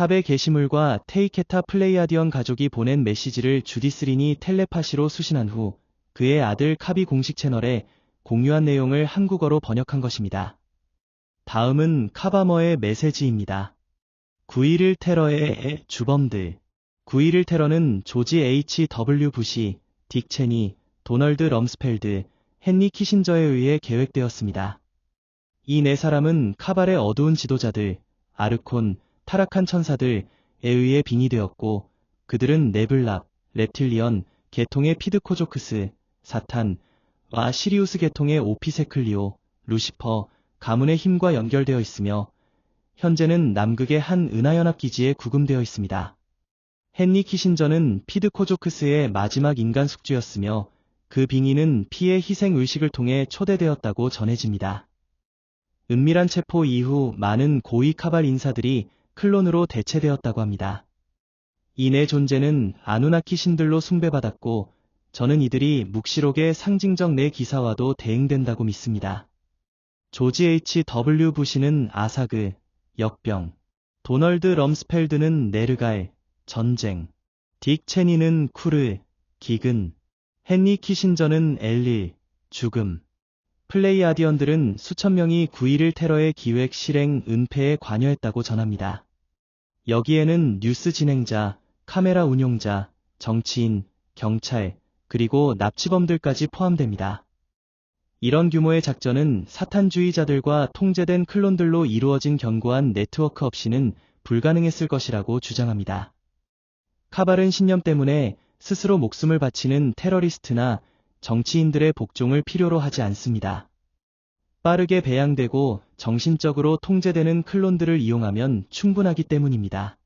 카베 게시물과 테이케타 플레이아디언 가족이 보낸 메시지를 주디스린이 텔레파시로 수신한 후 그의 아들 카비 공식 채널에 공유한 내용을 한국어로 번역한 것입니다. 다음은 카바머의 메시지입니다. 9.11 테러의 주범들 9.11 테러는 조지 H.W. 부시, 딕 체니, 도널드 럼스펠드, 헨리 키신저에 의해 계획되었습니다. 이 네 사람은 카발의 어두운 지도자들, 아르콘, 타락한 천사들에 의해 빙의되었고 그들은 네블랍, reptillion 계통의 피드코조크스, 사탄과 시리우스 계통의 오피세클리오, 루시퍼, 가문의 힘과 연결되어 있으며 현재는 남극의 한 은하연합 기지에 구금되어 있습니다. 헨리 키신저는 피드코조크스의 마지막 인간 숙주였으며 그 빙의는 피의 희생 의식을 통해 초대되었다고 전해집니다. 은밀한 체포 이후 많은 고위 카발 인사들이 클론으로 대체되었다고 합니다. 이네 존재는 아누나키 신들로 숭배받았고 저는 이들이 묵시록의 상징적 내 기사와도 대응된다고 믿습니다. 조지 H.W. 부시는 아사그, 역병, 도널드 럼스펠드는 네르갈, 전쟁, 딕 체니는 쿠르, 기근, 헨리 키신저는 엘릴, 죽음. 플레이아디언들은 수천 명이 9.11 테러의 기획 실행 은폐에 관여했다고 전합니다. 여기에는 뉴스 진행자, 카메라 운용자, 정치인, 경찰, 그리고 납치범들까지 포함됩니다. 이런 규모의 작전은 사탄주의자들과 통제된 클론들로 이루어진 견고한 네트워크 없이는 불가능했을 것이라고 주장합니다. 카발은 신념 때문에 스스로 목숨을 바치는 테러리스트나 정치인들의 복종을 필요로 하지 않습니다. 빠르게 배양되고 정신적으로 통제되는 클론들을 이용하면 충분하기 때문입니다.